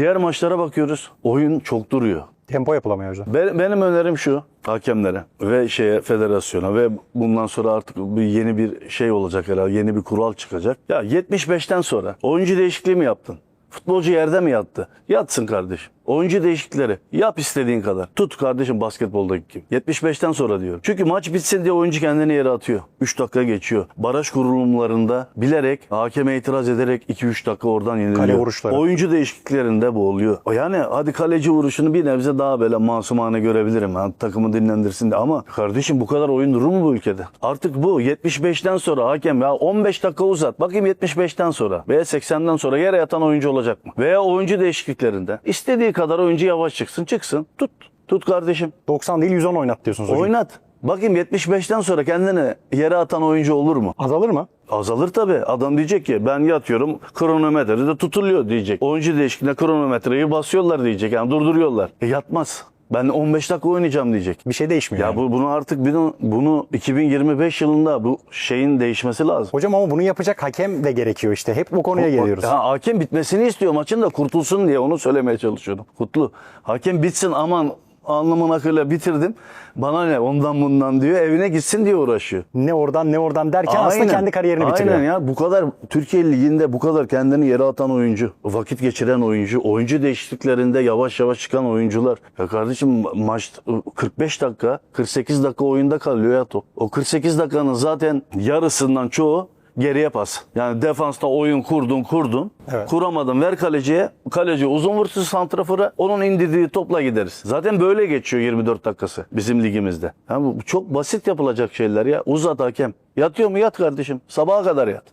Diğer maçlara bakıyoruz. Oyun çok duruyor. Tempo yapılamıyor hocam. Be- Benim önerim şu hakemlere ve şeye federasyona ve bundan sonra artık bir yeni bir şey olacak herhalde yeni bir kural çıkacak. Ya 75'ten sonra oyuncu değişikliği mi yaptın? Futbolcu yerde mi yattı? Yatsın kardeşim. Oyuncu değişiklikleri yap istediğin kadar. Tut kardeşim basketboldaki gibi. 75'ten sonra diyorum. Çünkü maç bitsin diye oyuncu kendini yere atıyor. 3 dakika geçiyor. Baraj kurulumlarında bilerek hakeme itiraz ederek 2-3 dakika oradan yeniliyor. Kale vuruşları. Oyuncu değişikliklerinde bu oluyor. Yani hadi kaleci vuruşunu bir nebze daha böyle masumane görebilirim. Ha, takımı dinlendirsin de. Ama kardeşim bu kadar oyun durur mu bu ülkede? Artık bu 75'ten sonra hakem ya 15 dakika uzat. Bakayım 75'ten sonra veya 80'den sonra yere yatan oyuncu olacak mı? Veya oyuncu değişikliklerinde istediği kadar oyuncu yavaş çıksın çıksın. Tut. Tut kardeşim. 90 değil 110 oynat diyorsunuz hocam. Oynat. Bakayım 75'ten sonra kendini yere atan oyuncu olur mu? Azalır mı? Azalır tabii. Adam diyecek ki ben yatıyorum kronometrede de tutuluyor diyecek. Oyuncu değişikliğinde kronometreyi basıyorlar diyecek. Yani durduruyorlar. E yatmaz. Ben 15 dakika oynayacağım diyecek. Bir şey değişmiyor. Ya yani. bu bunu artık bunu, bunu 2025 yılında bu şeyin değişmesi lazım. Hocam ama bunu yapacak hakem de gerekiyor işte. Hep bu konuya geliyoruz. Ya, hakem bitmesini istiyor maçın da kurtulsun diye onu söylemeye çalışıyorum. Kutlu. Hakem bitsin aman alnımın akıyla bitirdim. Bana ne ondan bundan diyor. Evine gitsin diye uğraşıyor. Ne oradan ne oradan derken aslında kendi kariyerini bitiriyor. Aynen ya bu kadar Türkiye Ligi'nde bu kadar kendini yere atan oyuncu, vakit geçiren oyuncu, oyuncu değişikliklerinde yavaş yavaş çıkan oyuncular. Ya kardeşim maç 45 dakika, 48 dakika oyunda kalıyor ya top. O 48 dakikanın zaten yarısından çoğu geriye pas. Yani defansta oyun kurdun kurdun. Evet. Kuramadın ver kaleciye. Kaleci uzun vursun santrafora. Onun indirdiği topla gideriz. Zaten böyle geçiyor 24 dakikası bizim ligimizde. Yani bu çok basit yapılacak şeyler ya. Uzat hakem. Yatıyor mu yat kardeşim. Sabaha kadar yat.